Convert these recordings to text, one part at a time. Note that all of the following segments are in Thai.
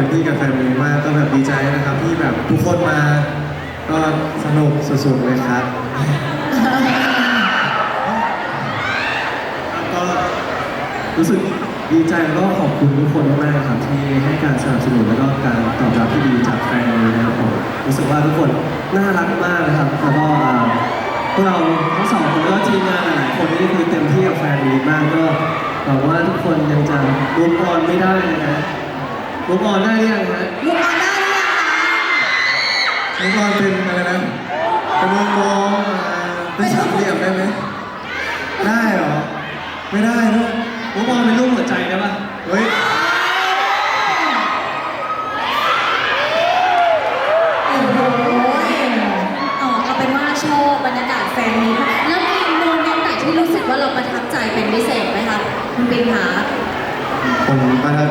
เราก็แบบเต็มที่กับแฟนมีมากก็แบบดีใจนะครับที่แบบทุกคนมา ก็สนุกสุดๆเลยครับ ก็รู้สึกดีใจแล้วก็ขอบคุณทุกคนมากๆครับที่ให้การสนับสนุนแล้วก็การตอบรับที่ดีจากแฟนมีนะครับผมรู้สึกว่าทุกคนน่ารักมากนะครับแล้วก็พวกเราทั้งสองคนแล้วก็ทีมงานหลายๆคนนี่คือเต็มที่กับแฟนมีมากก็หวังว่าทุกคนยังจะรูปออนไม่ได้นะ ฮะรูปออนได้หรือยังฮะลูกออนได้หรือยังคะรูปออนเป็นอะไรนะเป็นวงกลมอ่าเป็นสามเหลี่ยมได้ไหมได้เหรอ ไม่ได้ด้วย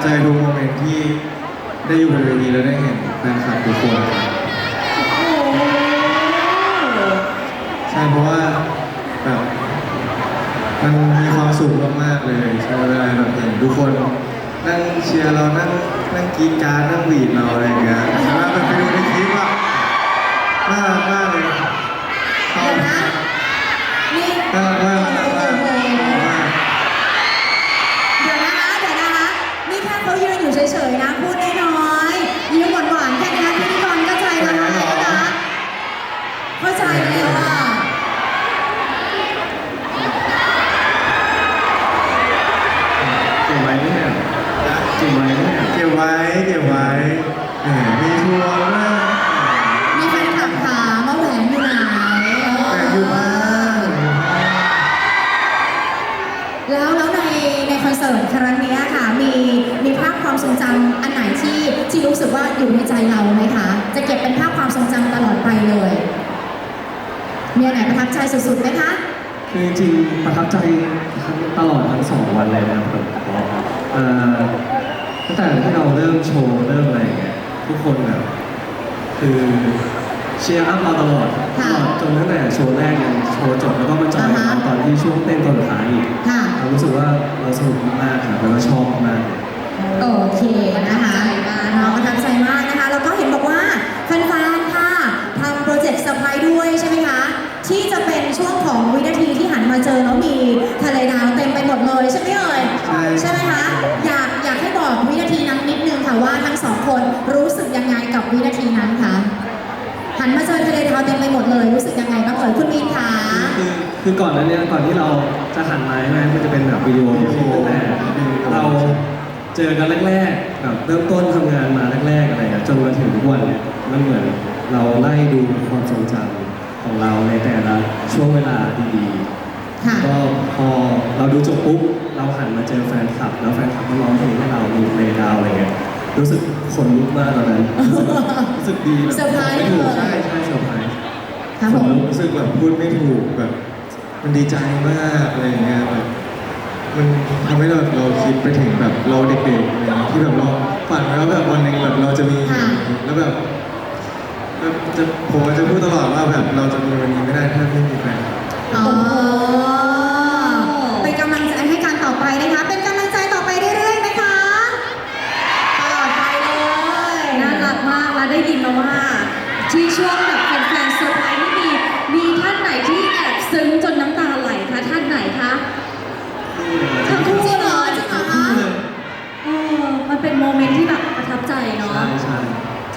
ใจทุกโมเมนต์ที่ได้อยู่บนเวทีแล้วได้เห็นแฟนคลับทุกคนครับใช่เพราะว่าแบบมันมีความสุขมากๆเลยใช่เวลาแบบเห็นทุกคนนั่งเชียร์เรานั่งนั่งกรีดกรารนั่งหวีดเราอะไรอย่างเงี้ยแต่ว่าแบบไปดูในคลิปอะน่ารักมากเลย สุดๆไหมคะ คือจริงๆประทับใจตลอดทั้งสองวันเลยนะครับผมเอ่อตั้งแต่ที่เราเริ่มโชว์เริ่มอะไรอย่างเงี้ยทุกคนแบบคือเชียร์อัพเราตลอดตค่ะลอดจนตั้งแต่โชว์แรกยันโชว์จบแล้วก็มาจอยอ่าฮะตอนที่ช่วงเต้นตอนสุดท้ายอีกค่ะ เรารู้สึกว่าเราสนุกมากๆครับแล้วก็ชอบมากๆโอเคนะคะเราประทับใจมากนะคะ แล้วก็เห็นบอกว่าแฟนๆค่ะทำโปรเจกต์เซอร์ไพรส์ด้วยใช่ไหมคะ ที่จะเป็นช่วงของวินาทีที่หันมาเจอแล้วมีทะเลดาวเต็มไปหมดเลยใช่ไหมเอ่ยใช่ ใช่ไหมคะอยากอยากให้บอกวินาทีนั้นนิดนึงค่ะว่าทั้งสองคนรู้สึกยังไงกับวินาทีนั้นคะหันมาเจอทะเลดาวเต็มไปหมดเลย รู้สึกยังไงบ้างเอ่ยคุณมินคะคือคือก่อนหนั้นเนี่ยก่อนที่เราจะหันมาใช่ไหมมันจะเป็นแบบวิดีโอตั้งแต่เราเจอกันแรกๆแบบเริ่มต้นทำงานมาแรกๆอะไรอะจนมาถึงทุกวันเนี่ยมันเหมือนเราไล่ดูความทรงจำ ของเราในแต่ละช่วงเวลาดีค่ะ ๆก็พอเราดูจบปุ๊บเราหันมาเจอแฟนคลับ แล้วแฟนคลับก็ร้องเพลงให้เรามีเพลงดาวอะไรเงี้ยรู้สึกขนลุกมากตอนนั้นรู้สึกรู้สึกดีแบบเซอร์ไพรส์ไม่ถูกเลย ใช่ใช่เซอร์ไพรส์ ครับผมรู้สึกแบบพูดไม่ถูกแบบ มันดีใจมากอะไรอย่างเงี้ยแบบมันทำให้เราเราคิดไปถึงแบบเราเด็กๆอะไรอย่างเงี้ยที่แบบเราฝันไว้ว่าแบบวันหนึ่งแบบเราจะมีค่ะแล้วแบบ แบบจะผมจะพูดตลอดว่าแบบเราจะมีวันนี้ไม่ได้ถ้าไม่มีแฟนอ๋อเป็นกำลังใจให้การต่อไปนะคะ เป็นกำลังใจต่อไปเรื่อยๆไหมคะตลอดไปเลยน่ารักมากและได้ยินมาว่า ที่ช่วงแบบแฟนๆเซอร์ไพรส์นี่มีมีท่านไหนที่แอบซึ้งจนน้ำตาไหลคะท่านไหนคะทั้งคู่จริงเหเลรอยจริงเหรอคะเออมันเป็นโมเมนต์ที่แบบประทับใจเนาะใช่ใช่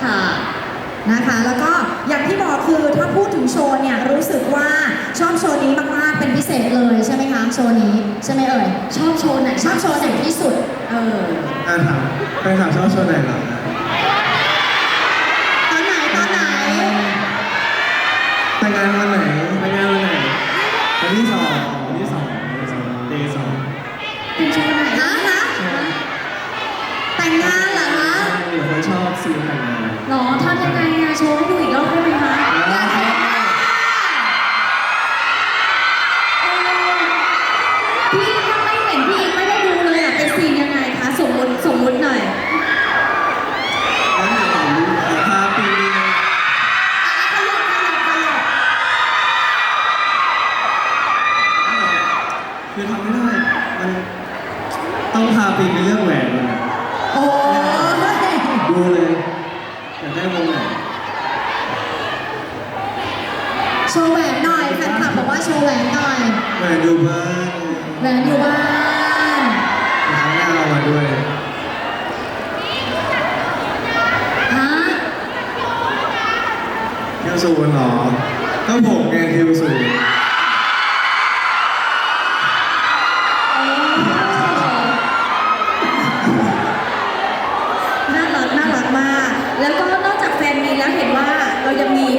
ค่ะ นะคะ แล้วก็อย่างที่บอกคือถ้าพูดถึงโชว์เนี่ยรู้สึกว่าชอบโชว์นี้มากๆเป็นพิเศษเลยใช่ไหมคะโชว์นี้ใช่ไหมเอ่ยชอบโชว์ไหนชอบโชว์ไหนที่สุดเอออ่าถามไปถามชอบโชว์ไหนเหรอตอนไหนตอนไหนแต่งงานวันไหนไปงานวันไหนวันที่สองวันที่สองวันที่สองเดย์สองเป็นโชว์ไหนฮะฮะแต่งงานเหรอคะเดี๋ยวคนชอบซีนแต่งงานหรอทำ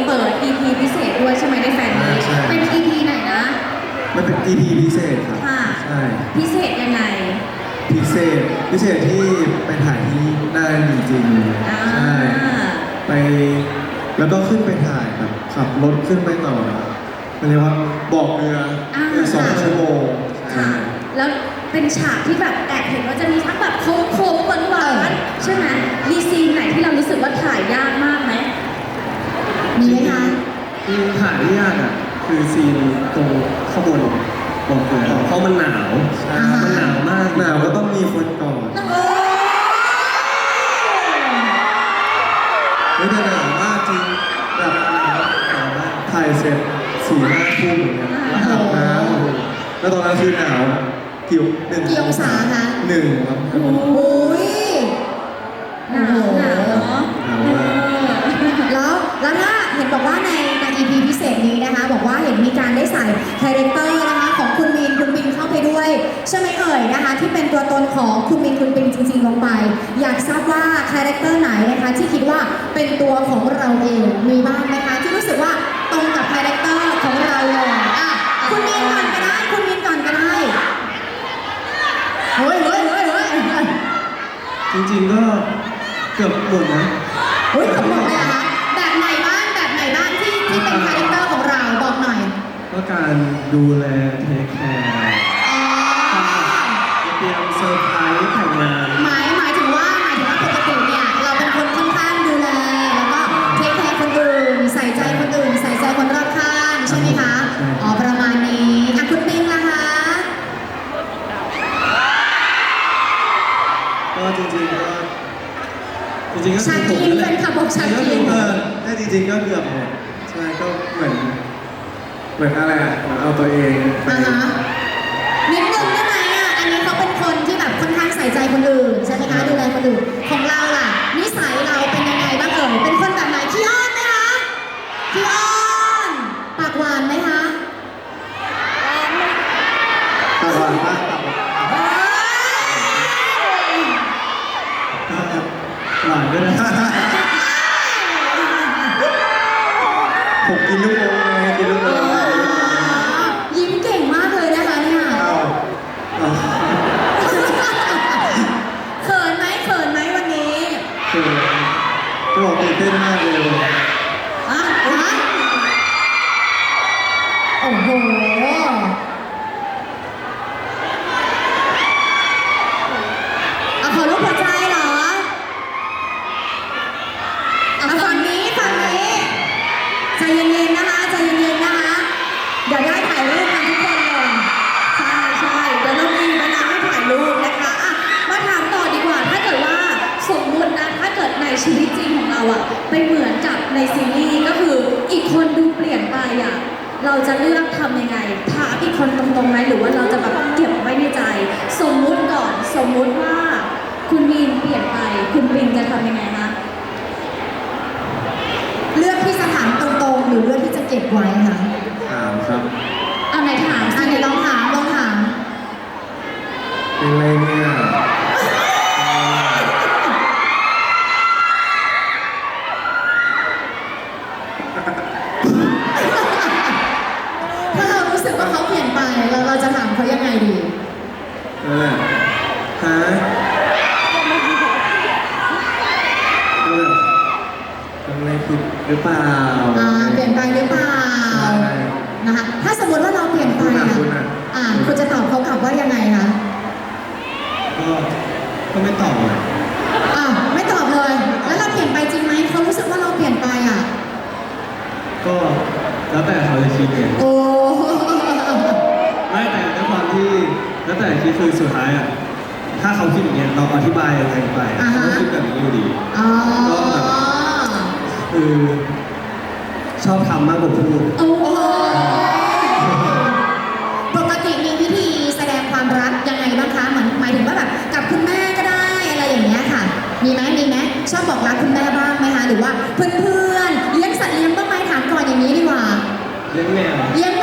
เรายังมีเปิด EP พิเศษด้วยใช่ไหมในแฟนมีตใช่ เป็น EP ไหนนะ มันเป็น EP พิเศษครับ ค่ะ ใช่ พิเศษยังไง พิเศษ พิเศษที่ไปถ่ายที่น่านจริงๆอ่าใช่ ไป แล้วก็ขึ้นไปถ่ายแบบขับรถขึ้นไปต่อมันเรียกว่าบอกเรืออ่าเรือสองชั่วโมงค่ะ แล้วเป็นฉากที่แบบแอบเห็นว่าจะมีทั้งแบบโค้งๆหวานๆใช่ไหมมีซีนไหนที่เรารู้สึกว่าถ่ายยากมากไหม มีไหมคะซีนถ่ายที่ยากอะ คือซีนตรงข้างบนบอกเกลือเพราะมันหนาวใช่มันหนาวมากหนาวก็ต้องมีคนก่อนโอ้ไม่ได้หนาวมากจริงแบบหนาวหนาวมากถ่ายเสร็จสี่ห้าทุ่มอย่างเงี้ยแล้วอาบน้ำแล้วตอนนั้นคือหนาวกี่หนึ่งกี่องศาคะ หนึ่งครับโอ้ย หนาวหนาวเนาะ หนาวมาก แล้วแล้วถ้าเห็นบอกว่าในใน EP พิเศษ นี้นะคะ บอกว่าเห็นมีการได้ใส่คาแรคเตอร์นะคะของคุณมินคุณปิงเข้าไปด้วย ใช่ไหมเอ่ยนะคะ ที่เป็นตัวตนของคุณมินคุณปิงจริงๆลงไป อยากทราบว่าคาแรคเตอร์ไหนนะคะ ที่คิดว่าเป็นตัวของเราเองมีบ้างไหมคะ ที่รู้สึกว่าตรงกับคาแรคเตอร์ของเราเลยอะคุณมินก่อนก็ได้คุณมินก่อนก็ได้เฮ้ยเฮ้ยเฮ้ยเฮ้ยจริงๆก็เกือบหมดนะ ก็การดูแลเทคแคร์อ๋อเตรียมเซอร์ไพรส์แต่งงานหมายหมายถึงว่าหมายถึงว่าปกติเนี่ยเราเป็นคนค่อนข้างดูแลแล้วก็เทคแคร์คนอื่นใส่ใจคนอื่น ใส่ใจคนรอบข้างใช่ไหมคะอ๋อประมาณนี้อะคุณปิงล่ะคะก็จริงๆก็จริงๆก็ชาคือคิผมนแฟนคลับบอกชาก็คิคือนเออถ้าจริงๆก็เกือบหมดใช่ก็เหมือนเหมือนอะไรอะ เหมือนเอาตัวเองไปอ่าฮะนิดนึงได้ไหมอะ อันนี้เขาเป็นคนที่แบบค่อนข้างใส่ใจคนอื่นใช่ไหมคะ ดูแลคนอื่น ของเราล่ะ นิสัยเราเป็นยังไงบ้างเอ่ย เป็นคนแบบไหนขี้อ้อนไหมคะขี้อ้อน ปากหวานไหมคะ ตาหวานมา ไปเหมือนกับในซีรีส์ก็คืออีกคนดูเปลี่ยนไปอะเราจะเลือกทำยังไงถามอีกคนตรงๆไหมหรือว่าเราจะแบบเก็บไว้ในใจ สมมุติก่อนสมมุติว่า คุณมีนเปลี่ยนไป คุณปินจะทำยังไงคะเลือกที่จะถามตรงๆ หรือเลือกที่จะเก็บไว้คะถามครับเอาไหนถามอัสินนี้ลองถามลองถาม เป็นไรเนี่ย ถ้าเรารู้สึกว่าเขาเปลี่ยนไปเราเราจะถามเขายังไงดี นั่นแหละฮะก็แบบทำอะไรผิดห รือเปล่าอ่าเปลี่ยนไปหรือเปล่าใช่นะคะถ้าสมมติว่าเราเปลี่ยนไปคุณอะอะคุณอะอ่าคุณจะตอบเขากลับว่ายังไงคะก็ก็ไม่ตอบเลยอ่าไม่ตอบเลย แล้วเราเปลี่ยนไปจริงไหมเขารู้สึกว่าเราเปลี่ยนไปอะ ก็แล้วแต่เขาจะคิดไงโอ้ไม่แต่ด้วยความที่แล้วแต่คิดคือสุดท้ายอะถ้าเขาคิดอย่างเงี้ยเราอธิบายยังไงไปอ่าฮะเขาก็คิดแบบนี้อยู่ดีอ๋อ คือชอบทำมากกว่าพูดปกติมีวิธีแสดงความรักยังไงบ้างคะเหมือนหมายถึงว่าแบบกับคุณแม่ก็ได้อะไรอย่างเงี้ยค่ะ มีไหมมีไหมชอบบอกรักคุณแม่บ้างไหมคะหรือว่าเพื่อนๆเลี้ยงสัตว์เลี้ยงบ้างไหมถามก่อนอย่างนี้ดีกว่าเลี้ยงแมว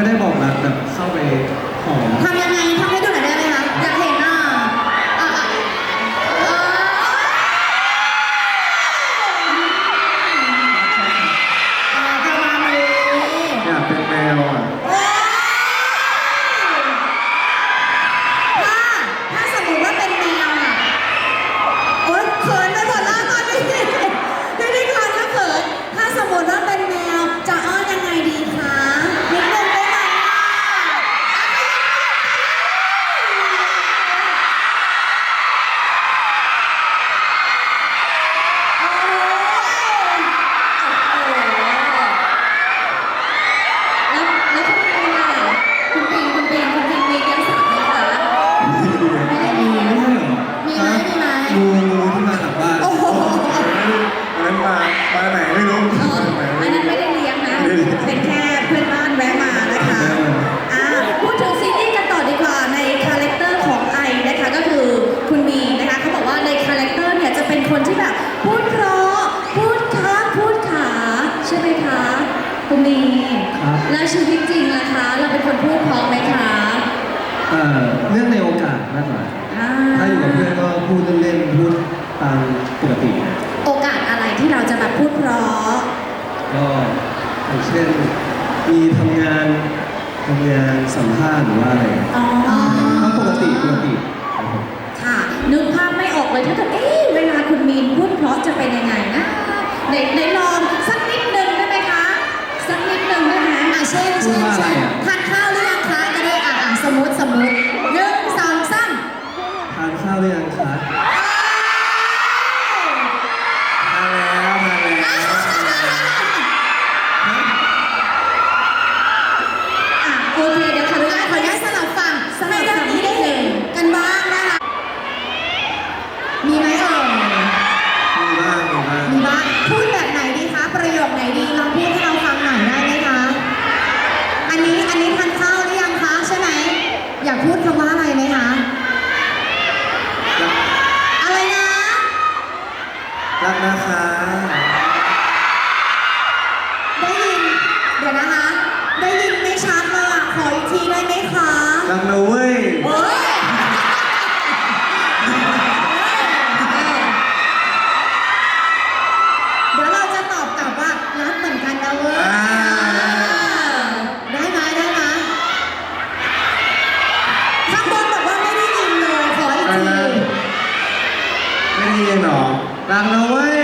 ไม่ไม่ได้บอกรักแบบเข้าไปหอม คะคุณมีครับ แล้วชีวิตจริงล่ะคะ เราเป็นคนพูดเพราะไหมคะเอ่อเรื่องในโอกาสมากกว่าอ่าถ้าอยู่กับเพื่อนก็พูดเล่นๆพูดตามปกติโอกาสอะไรที่เราจะแบบพูดเพราะก็อย่างเช่นมีทำงานทำงานสัมภาษณ์หรือว่าอะไรอ๋อก็ปกติปกติครับผมค่ะ นึกภาพไม่ออกเลยถ้าเกิดเอ๊ะเวลาคุณมีนพูดเพราะจะเป็นยังไงนะไหนไหนลองสักนิดนึงได้ไหมคะ สัก นิดนึงได้ไหมอะเช่นเช่นเช่นทานข้าวหรือยังคะก็ได้อะอะสมมติสมมติหนึ่งสองสามทานข้าวหรือยังคะ รักนะเว้ยเฮ้ยเดี๋ยวเราจะตอบกลับว่ารักเหมือนกันนะเว้ยอ่าได้ไหมได้ไหมข้างบนบอกว่าไม่ได้ยินเลยขออีกทีไม่ได้ยินหรอรักนะเว้ย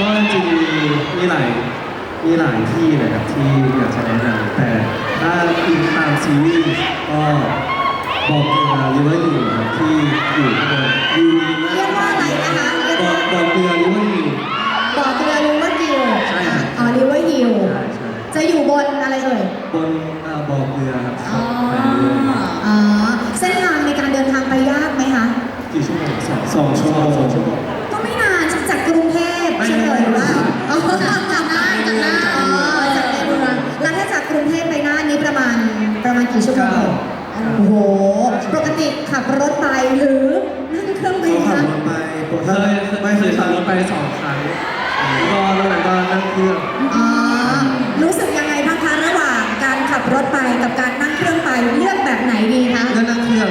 ก็จริงๆมีมีหลายมีหลายที่เลยครับที่อยากจะแนะนำแต่ถ้าอิงตามซีรีส์ก็บอกเกลือริเวอร์ยูครับที่อยู่ข้างบนวิวดีมากเรียกว่าอะไรนะคะเรียกบอว่ากบอกเกลือริเวอร์ยูบ่อเกลือริเวอร์ฮิลใช่ครับ อ๋อริเวอร์ฮิลใช่ใช่จะอยู่บนอะไรเอ่ย บนอ่าบ่อเกลือครับอ๋อ ไปเรื่อยอ๋อ เส้นทางในการเดินทางไปยากไหมคะกี่ชั่วโมงสองสองชั่วโมงสองชั่วโมง จากน่านจากน่านอ๋อจากในเมืองแล้วถ้าจากกรุงเทพไปน่านนี้ประมาณประมาณกี่ชั่วโมงโอ้โห ปกติขับรถไปหรือนั่งเครื่องบิเขานขับคะ รถไปเคยไม่เคยขับรถไปสองครั้งแล้วก็นอกนั้นก็นั่งเครื่อง อ๋อ รู้สึกยังไงบ้างคะระหว่างการขับรถไปกับการนั่งเครื่องไปเลือกแบบไหนดีคะ ก็นั่งเครื่อง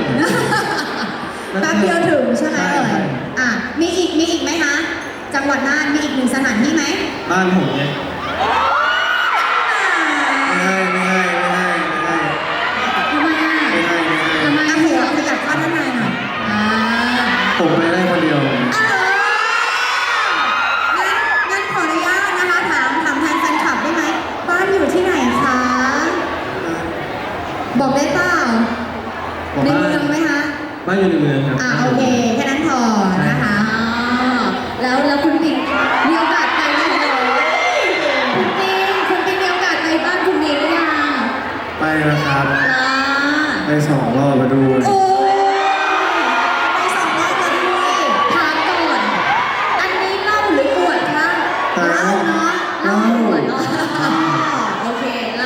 แป๊บเดียวถึงใช่ไหมใช่เอ่ย ใช่ อะ มีอีก มีอีกไหมคะ จังหวัดน่าน มีอีกหนึ่งสถานที่ไหม บ้านผมเนี่ย ไปสองรอบมาดูโอ้ไปสองรอบแล้วด้วยถามก่อน อันนี้เล่าหรืออวดคะเล่าเนาะเล่าหรืออวดเนาะโอเค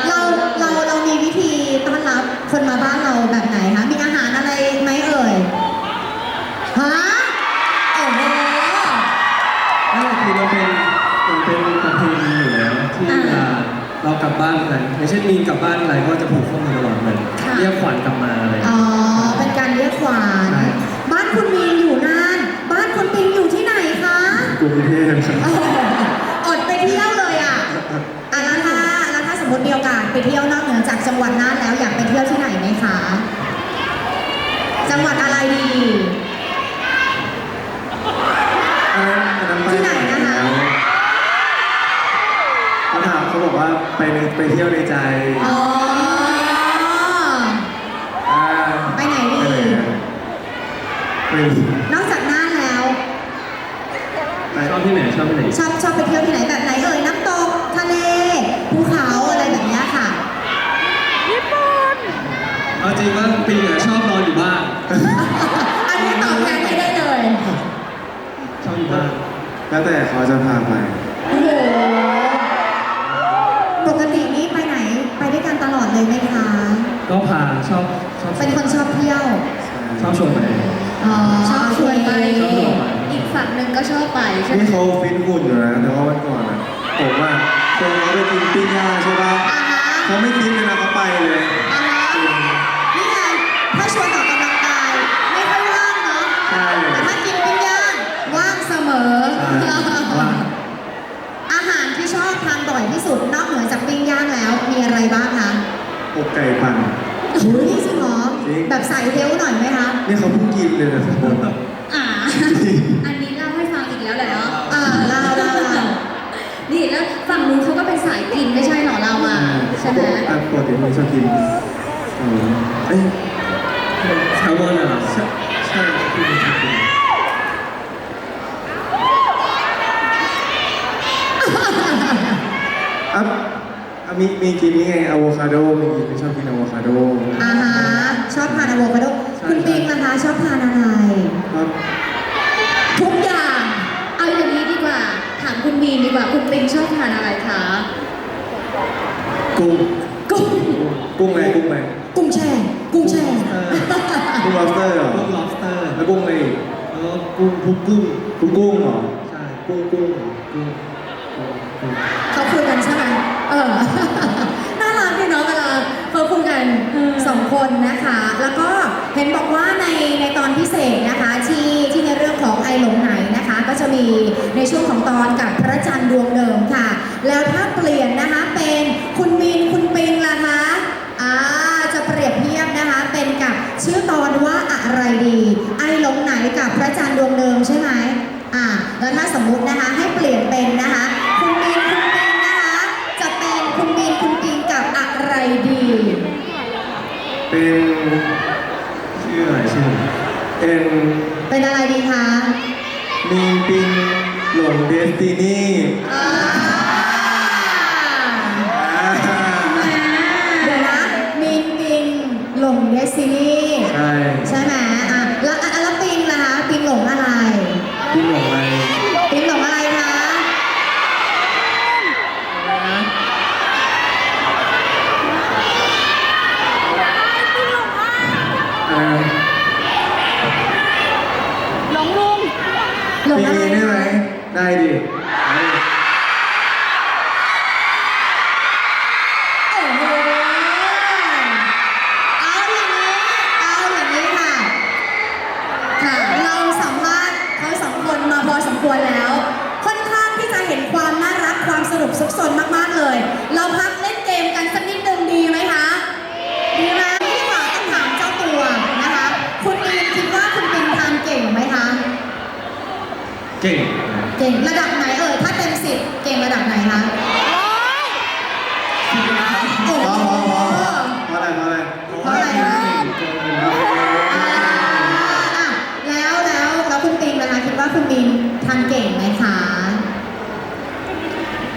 เล่าเราเราเรามีวิธีต้อนรับคนมาบ้านเราแบบไหนคะ มีอาหารอะไรไหมเอ่ย ฮะโอ้โหนั่นคือมันเป็นมันเป็นประเพณีอยู่แล้วที่เวลาเรากลับบ้านกันอย่างเช่นมีนกลับบ้านอะไรก็จะผูกข้อมือตลอดเหมือน เรียกขวัญกลับมาอะไรอย่างอ๋อเงี้ยเป็นการเรียกขวานใช่ บ้านคุณมีนอยู่น่าน บ้านคุณปิงอยู่ที่ไหนคะกรุงเทพครับโอ้โหอดไปเที่ยวเลยอะอะแล้วถ้าแล้วถ้าสมมติมีโอกาสไปเที่ยวนอกเหนือจากจังหวัดน่านแล้วอยากไปเที่ยวที่ไหนไหมคะ จังหวัดอะไรดี อันนั้นอันนั้นไปที่ไหนนะคะเขาถามเขาบอกว่าไปในไปเที่ยวในใจ อ๋อ อ่า ไปไหนดี ไปไหนอะไป นอกจากน่านแล้ว ชอบที่ไหนชอบที่ไหน ชอบชอบไปเที่ยวที่ไหนแบบไหนเอ่ย น้ำตก ทะเล ภูเขาอะไรแบบเนี้ยค่ะ เอาจริงว่าปิงอะชอบนอนอยู่บ้าน อันนี้ตอบแทนไม่ได้เลย ชอบอยู่บ้าน แล้วแต่เขาจะพาไป โอ้โหปกตินี้ไปไหนไปด้วยกันตลอดเลยไหมคะ ก็พาชอบชอบเป็นคนชอบเที่ยวชอบชวนไปอ๋อชอบชวนไป ชอบชวนไปอีกฝั่งหนึ่งก็ชอบไปใช่ไหมนี่เขาฟิตหุ่นอยู่นะแต่ว่าวันก่อนอะผมอะชวนเขาไปกินปิ้งย่างใช่ปะอ่าฮะ เขาไม่คิดเลยนะเขาไปเลย อุ้ยจริงเหรอ จริง แบบใส่เทลหน่อยไหมคะ นี่เขาเพิ่งกินเลยนะทุกคน อ่า อันนี้เล่าให้ฟังอีกแล้วแหละเนาะอ่าเล่าเล่าเล่า นี่แล้วฝั่งนู้นเขาก็เป็นสายกินไม่ใช่เหรอเราอะใช่ไหมอะปกติผมชอบกินเออเอ้ยแซลมอนอะเหรอใช่ใช่ที่ผมชอบกินอะอะ มีมีกินนี่ไงอะโวคาโดมีกินไม่ชอบกินอะโวคาโดอ่าฮะชอบทานอะโวคาโดคุณปิงนะคะชอบทานอะไร ครับทุกอย่าง เอาอย่างนี้ดีกว่า ถามคุณมีนดีกว่า คุณปิงชอบทานอะไรคะ กุ้งกุ้ง กุ้งอะไรกุ้งอะไรกุ้งแช่ กุ้งแช่ กุ้ง lobster เหรอพวก lobster แล้วกุ้งอะไรอีกแล้วก็กุ้งพุกกุ้งกุ้งกุ้งเหรอใช่กุ้งกุ้งกุ้งกุ้งกุ้งเขาคุยกันใช่ไหมเออ น่ารักดีเนาะเวลาเขาคุยกันสองคนนะคะ แล้วก็เห็นบอกว่าในในตอนพิเศษนะคะที่ที่ในเรื่องของไอหลงไหนนะคะ ก็จะมีในช่วงของตอนกับพระจันทร์ดวงเดิมค่ะ แล้วถ้าเปลี่ยนนะคะเป็นคุณมีนคุณปิงล่ะคะอ่าจะเปรียบเทียบนะคะเป็นกับชื่อตอนว่าอะไรดี ไอหลงไหนกับพระจันทร์ดวงเดิมใช่ไหมอ่าแล้วถ้าสมมุตินะคะ ปิงอะไรได้ไหมคะได้ดิ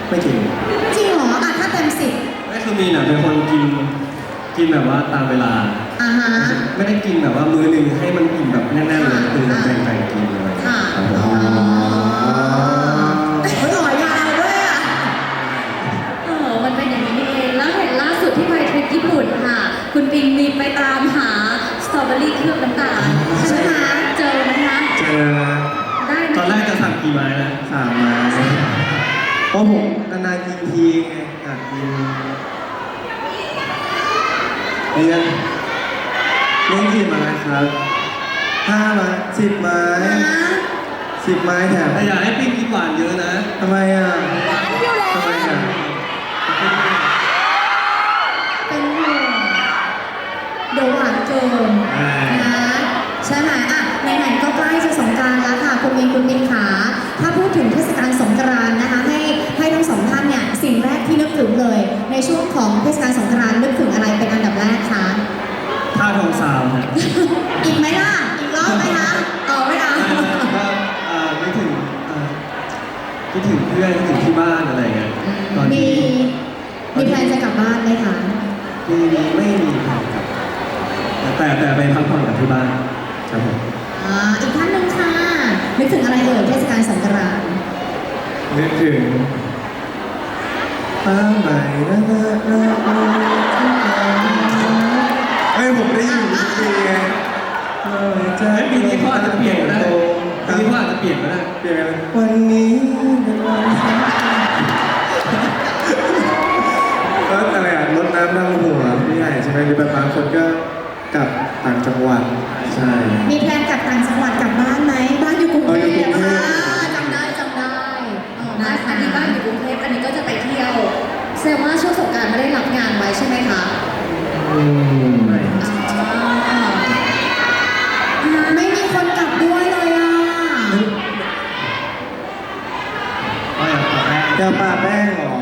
ไม่จริงจริงเหรออะถ้าเต็มสิบไม่คือมีน่ะเป็นคนกินกินแบบว่าตามเวลา อ่าฮะ ไม่ได้กินแบบว่ามื้อหนึ่งให้มันอิ่มแบบแน่นๆเลยคือค่ะแบ่งๆกินเลยค่ะ ครับผมอ๋อเฮ้ยหล่อยาวด้วยอะ เออ มันเป็นอย่างนี้นี่เอง แล้วเห็นล่าสุดที่ไปทริปญี่ปุ่นค่ะ คุณปิงมีไปตามหาสตรอเบอรี่เคลือบน้ำตาลใช่ไหมคะเจอไหมคะ เจอนะได้ไหมตอนแรกจะสั่งกี่ไม้นะสามมาเพราะผมนานๆกินทีไง อยากกินเรียนเลี้ยงกี่ไม้ครับห้าไม้สิบไม้สิบไม้แถมแต่อย่าให้ปิ้งกินหวานเยอะนะทำไมอะ หวานอยู่แล้วทำไมอะ เป็นห่วงเดี๋ยวหวานเกิน อ่า นะใช่ไหมอะไหนๆก็ใกล้จะสงกรานต์แล้วค่ะคุณมินคุณมินขาถ้าพูดถึงเทศกาลสงกรานต์นะคะ ให้ให้ทั้งสองท่านเนี่ยสิ่งแรกที่นึกถึงเลย ในช่วงของเทศกาลสงกรานต์นึกถึงอะไรเป็นอันดับแรกคะ ท่าทองสาวนะอีกไหมล่ะ อีกรอบไหมคะเอาไม่เอาก็เอ่อคิดถึงเอ่อคิดถึงเพื่อนคิดถึงที่บ้านอะไรเงี้ยตอนมีที่มีแพลนจะกลับบ้านไหมคะมีไม่มีครับแต่แต่ไปพักผ่อนกับที่บ้านครับผมอ่าอีกท่านหนึ่งค่ะนึกถึงอะไรเอ่ยเทศกาลสงกรานต์นึกถึงป้าใหม่นะนะนะนะ ออจะเฮ้ยปีนี้เขาอาจจะเปลี่ยนก็ได้ปีนี้เขาอาจจะเปลี่ยนก็ได้เปลี่ยนอะไรวันนี้เป็นวันสำคัญเอออะไรอะรดน้ำดำหัวพี่ใหญ่ใช่ไหมหรือบางคนก็กลับต่างจังหวัดใช่ มีแพลนกลับต่างจังหวัดกลับบ้านไหมบ้านอยู่กรุงอ๋อเทอยู่กรุพงเทพ อ่าจำได้จำได้เออนะนะคะอันนี้บ้านอยู่กรุงเทพอันนี้ก็จะไปเที่ยวแสดงว่าช่วงสงกรารไม่ได้รับงานไว้ใช่ไหมคะอืม กลับบ้านอยากปาแป้งเหรอ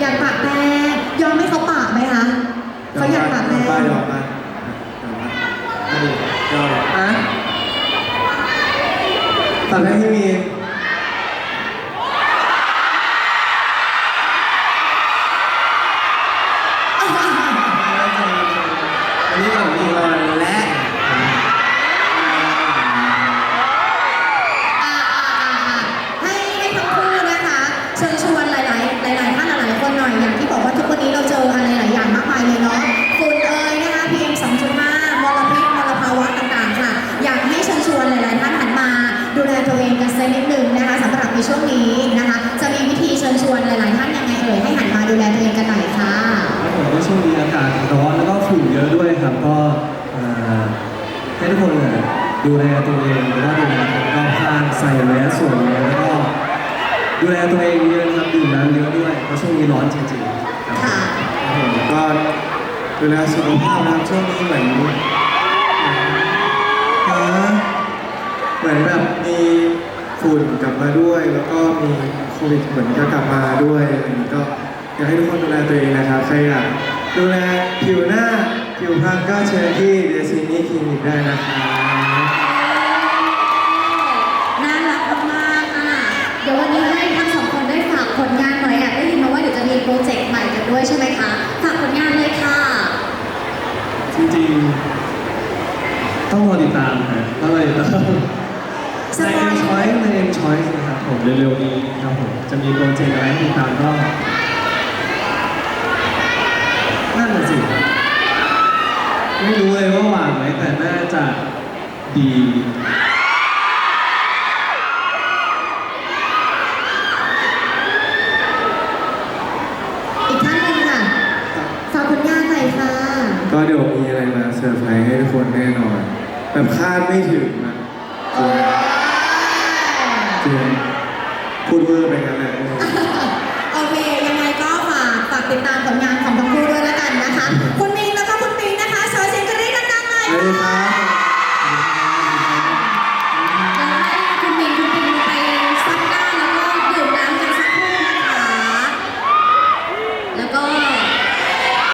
อยากปะแป้งยอมให้เขาปะไหมคะเขาอยากปะแป้งยอมปะยอมปะยอมปะยอมยอมอะตัดให้พี่มี ส่แมสสวมแล้วก็ดูแลตัวเองเยอะครับดื่มน้ำเยอะด้วยเพราะช่วงนี้ร้อนจริงๆครับค่ะผมก็ดูแลสุขภาพนะครับช่วงนี้เหมือนฮะเหมือนแบบมีฝุ่นกลับมาด้วย แล้วก็มีโควิดเหมือนจะกลับมาด้วยอะไรอย่างนี้ก็อยากให้ทุกคนดูแลตัวเองนะครับใครอยากดูแลผิวหน้าผิวพรรณก็เชิญที่เดซินี่คลินิกได้นะครับ น่ารักมากๆอะ เดี๋ยววันนี้ให้ทั้งสองคนได้ฝากผลงานหน่อยแอบได้ยินมาว่าเดี๋ยวจะมีโปรเจกต์ใหม่กัน ด้วยใช่ไหมคะฝากผลงานเลยค่ะ จริงๆ ต้องรอติดตามนะต้องรอติดตามสในปอยเอ็มช้อยในเอ็มช้อยนะครับผมเร็วๆนี้ครับผมจะมีโปรเจกต์อะไรให้ติดตามก็นั่นน่ะสิไม่รู้เลยว่าหวานไหมแต่น่าจะดี อีกท่านหนึ่งค่ะ ฝากผลงานหน่อยค่ะ ก็เดี๋ยวมีอะไรมาเซอร์ไพรส์ให้ ทุกคนแน่นอน แบบคาดไม่ถึงนะจริงพูดเวอร์ไปกันแหละโอเคยัง